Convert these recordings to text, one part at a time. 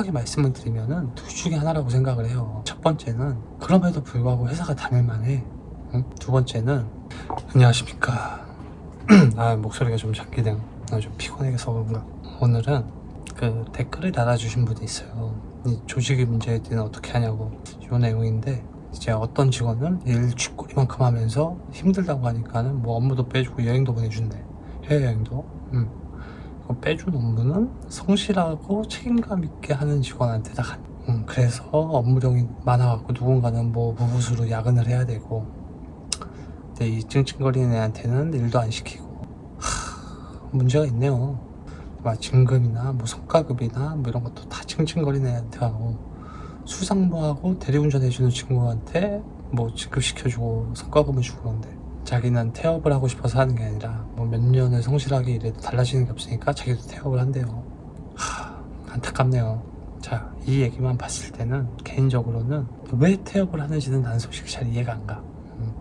솔직하게 말씀을 드리면은 둘 중에 하나라고 생각을 해요. 첫 번째는 그럼에도 불구하고 회사가 다닐만해. 응? 두 번째는 안녕하십니까. 아 목소리가 좀 작게 좀 피곤해서 그런가. 오늘은 그 댓글을 달아주신 분이 있어요. 이 조직의 문제에 대해 어떻게 하냐고 이 내용인데 이제 어떤 직원은 일 쥐꼬리만큼 하면서 힘들다고 하니까는 뭐 업무도 빼주고 여행도 보내준대. 해외 여행도. 음. 그 빼준 업무는 성실하고 책임감 있게 하는 직원한테 다 간. 음, 그래서 업무량이 많아갖고 누군가는 뭐 무부수로 야근을 해야 되고 근데 이 찡찡거리는 애한테는 일도 안 시키고 하, 문제가 있네요 막 진급이나 뭐 성과급이나 뭐 이런 것도 다 찡찡거리는 애한테 하고 수상무하고 대리운전 해주는 친구한테 뭐 진급시켜주고 성과급을 주고 그런데 자기는 태업을 하고 싶어서 하는 게 아니라 뭐 몇 년을 성실하게 일해도 달라지는 게 없으니까 자기도 태업을 한대요. 하, 안타깝네요. 자, 이 얘기만 봤을 때는 개인적으로는 왜 태업을 하는지는 난 솔직히 잘 이해가 안 가. 음,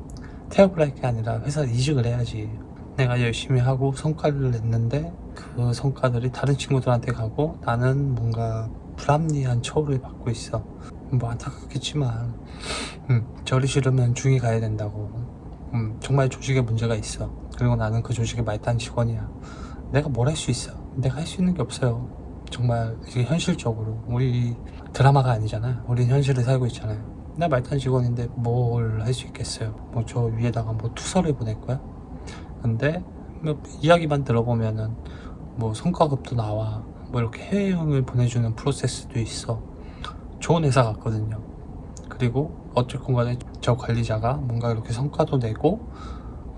태업을 할 게 아니라 회사 이직을 해야지. 내가 열심히 하고 성과를 냈는데 그 성과들이 다른 친구들한테 가고 나는 뭔가 불합리한 처우를 받고 있어. 뭐 안타깝겠지만 음, 저리 싫으면 중이 가야 된다고. 음, 정말 조직에 문제가 있어. 그리고 나는 그 조직의 말단 직원이야. 내가 뭘 할 수 있어? 내가 할 수 있는 게 없어요. 정말 이게 현실적으로 우리 드라마가 아니잖아. 우린 현실을 살고 있잖아요. 나 말단 직원인데 뭘 할 수 있겠어요? 뭐 저 위에다가 뭐 투서를 보낼 거야? 근데 뭐 이야기만 들어보면은 뭐 성과급도 나와. 뭐 이렇게 해외여행을 보내주는 프로세스도 있어. 좋은 회사 같거든요. 그리고 어쨌건 간에 저 관리자가 뭔가 이렇게 성과도 내고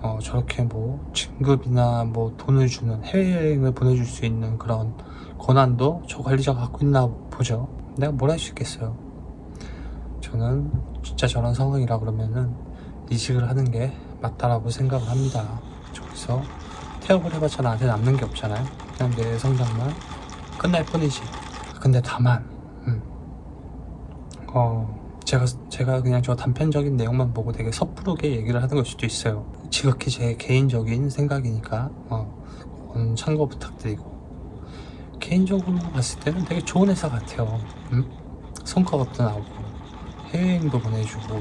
어 저렇게 뭐 진급이나 뭐 돈을 주는 해외여행을 보내줄 수 있는 그런 권한도 저 관리자가 갖고 있나 보죠. 내가 뭘 할 수 있겠어요. 저는 진짜 저런 상황이라 그러면은 이직을 하는 게 맞다라고 생각을 합니다. 저기서 태업을 해봤자 나한테 남는 게 없잖아요. 그냥 내 성장만 끝날 뿐이지. 근데 다만, 음, 어, 제가 제가 그냥 저 단편적인 내용만 보고 되게 섣부르게 얘기를 하는 걸 수도 있어요. 지극히 제 개인적인 생각이니까 어, 참고 부탁드리고 개인적으로 봤을 때는 되게 좋은 회사 같아요. 음? 성과급도 나오고 해외여행도 보내주고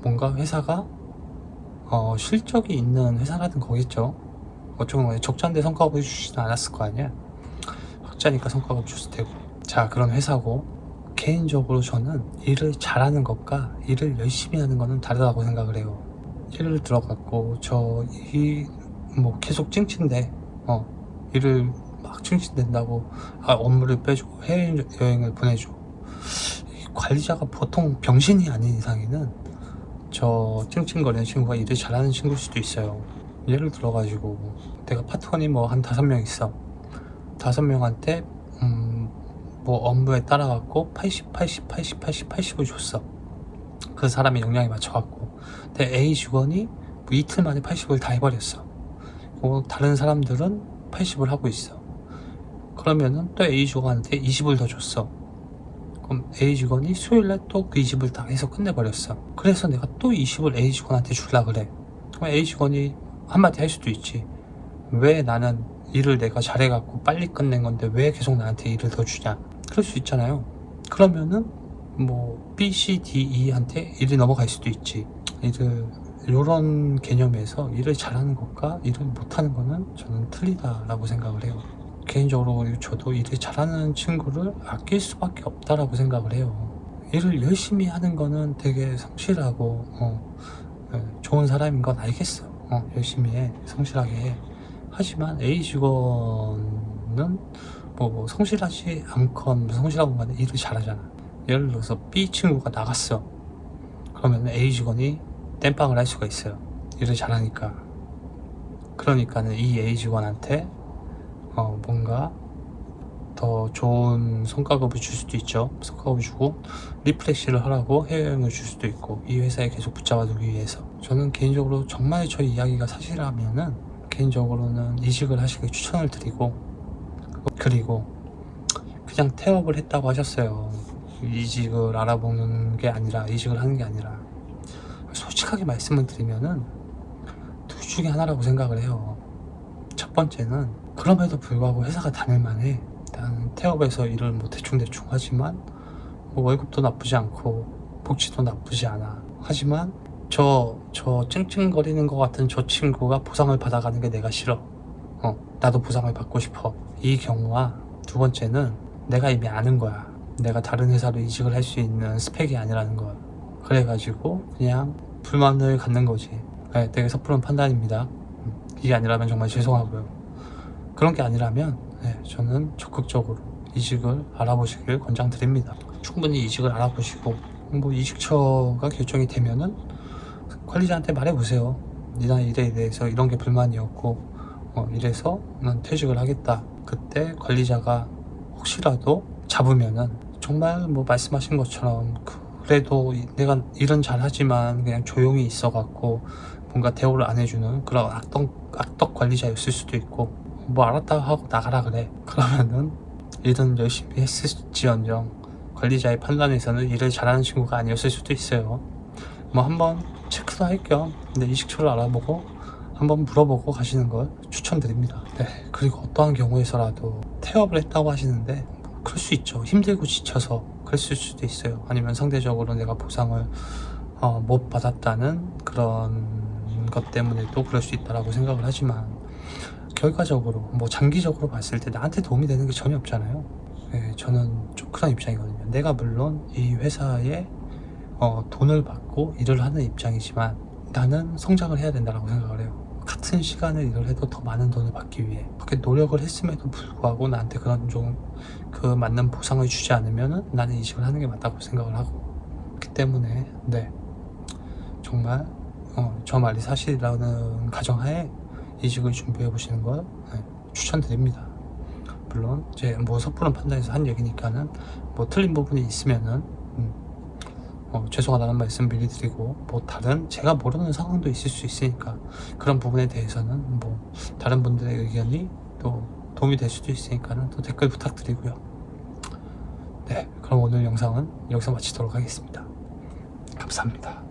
뭔가 회사가 어, 실적이 있는 회사라든 거겠죠. 어쩌면 간에 적자인데 성과급을 주지는 않았을 거 아니야. 적자니까 성과급 줬을 테고. 자 그런 회사고 개인적으로 저는 일을 잘하는 것과 일을 열심히 하는 거는 다르다고 생각을 해요. 예를 들어갖고 저 이 뭐 계속 찡찡대. 어 일을 막 찡찡댄다고 아, 업무를 빼주고 해외 여행을 보내줘. 이 관리자가 보통 병신이 아닌 이상에는 저 찡찡거리는 친구가 일을 잘하는 친구일 수도 있어요. 예를 들어가지고 내가 파트원이 뭐 한 다섯 명 있어. 다섯 명한테 음, 뭐 업무에 따라갖고 80, 80, 80, 80, 80을 줬어. 그 사람의 역량에 맞춰갖고. 근데 A 직원이 뭐 이틀 만에 80을 다 해버렸어. 뭐 다른 사람들은 80을 하고 있어. 그러면은 또 A 직원한테 20을 더 줬어. 그럼 A 직원이 수요일날 또 그 20을 다 해서 끝내버렸어. 그래서 내가 또 20을 A 직원한테 줄라 그래. 그럼 A 직원이 한마디 할 수도 있지. 왜 나는 일을 내가 잘해갖고 빨리 끝낸 건데 왜 계속 나한테 일을 더 주냐. 그럴 수 있잖아요. 그러면은 뭐 B, C, D, E한테 일이 넘어갈 수도 있지. 일을 이런 개념에서 일을 잘하는 것과 일을 못하는 거는 저는 틀리다라고 생각을 해요. 개인적으로 저도 일을 잘하는 친구를 아낄 수밖에 없다라고 생각을 해요. 일을 열심히 하는 거는 되게 성실하고 어, 네, 좋은 사람인 건 알겠어. 어, 열심히 해, 성실하게 해. 하지만 A 직원은 뭐 성실하지 않건 성실하건 간에 일을 잘하잖아. 예를 들어서 B 친구가 나갔어. 그러면 A 직원이 땜빵을 할 수가 있어요. 일을 잘하니까. 그러니까는 이 A 직원한테 어 뭔가 더 좋은 성과급을 줄 수도 있죠. 성과급을 주고 리프레시를 하라고 해외여행을 줄 수도 있고 이 회사에 계속 붙잡아두기 위해서 저는 개인적으로 정말 저 이야기가 사실이라면은 개인적으로는 이직을 하시길 추천을 드리고 그리고 그냥 태업을 했다고 하셨어요. 이직을 알아보는 게 아니라 이직을 하는 게 아니라 솔직하게 말씀을 드리면은 둘 중에 하나라고 생각을 해요. 첫 번째는 그럼에도 불구하고 회사가 다닐만해. 일단 태업에서 일을 뭐 대충대충 하지만 뭐 월급도 나쁘지 않고 복지도 나쁘지 않아 하지만 저 저 찡찡거리는 것 같은 저 친구가 보상을 받아가는 게 내가 싫어 어 나도 보상을 받고 싶어. 이 경우와 두 번째는 내가 이미 아는 거야. 내가 다른 회사로 이직을 할 수 있는 스펙이 아니라는 걸. 그래가지고 그냥 불만을 갖는 거지. 네, 되게 섣부른 판단입니다. 음, 이게 아니라면 정말 죄송하고요. 그런 게 아니라면 네, 저는 적극적으로 이직을 알아보시길 권장드립니다. 충분히 이직을 알아보시고 뭐 이직처가 결정이 되면은 관리자한테 말해보세요. 니나 일에 대해서 이런 게 불만이었고 어, 이래서 난 퇴직을 하겠다. 그때 관리자가 혹시라도 잡으면은 정말 뭐 말씀하신 것처럼 그래도 이- 내가 일은 잘하지만 그냥 조용히 있어갖고 뭔가 대우를 안 해주는 그런 악덕, 악덕 관리자였을 수도 있고 뭐 알았다 하고 나가라 그래. 그러면은 일은 열심히 했을지언정 관리자의 판단에서는 일을 잘하는 친구가 아니었을 수도 있어요. 뭐 한번 체크도 할 겸 내 이식처를 알아보고 한번 물어보고 가시는 걸 추천드립니다 네 그리고 어떠한 경우에서라도 태업을 했다고 하시는데 뭐 그럴 수 있죠 힘들고 지쳐서 그랬을 수도 있어요 아니면 상대적으로 내가 보상을 어, 못 받았다는 그런 것 때문에도 그럴 수 있다라고 생각을 하지만 결과적으로 뭐 장기적으로 봤을 때 나한테 도움이 되는 게 전혀 없잖아요. 예, 저는 좀 그런 입장이거든요. 내가 물론 이 회사에 어, 돈을 받고 일을 하는 입장이지만 나는 성장을 해야 된다라고 생각을 해요. 같은 시간을 일을 해도 더 많은 돈을 받기 위해 그렇게 노력을 했음에도 불구하고 나한테 그런 좀 그 맞는 보상을 주지 않으면은 나는 이직을 하는 게 맞다고 생각을 하고 그렇기 때문에 네 정말 어, 저 말이 사실이라는 가정하에 이직을 준비해 보시는 걸 네, 추천드립니다. 물론 이제 뭐 섣부른 판단에서 한 얘기니까는 뭐 틀린 부분이 있으면은 음, 어, 죄송하다는 말씀 미리 드리고 뭐 다른 제가 모르는 상황도 있을 수 있으니까 그런 부분에 대해서는 뭐 다른 분들의 의견이 또 도움이 될 수도 있으니까는 또 댓글 부탁드리고요. 네, 그럼 오늘 영상은 여기서 마치도록 하겠습니다. 감사합니다.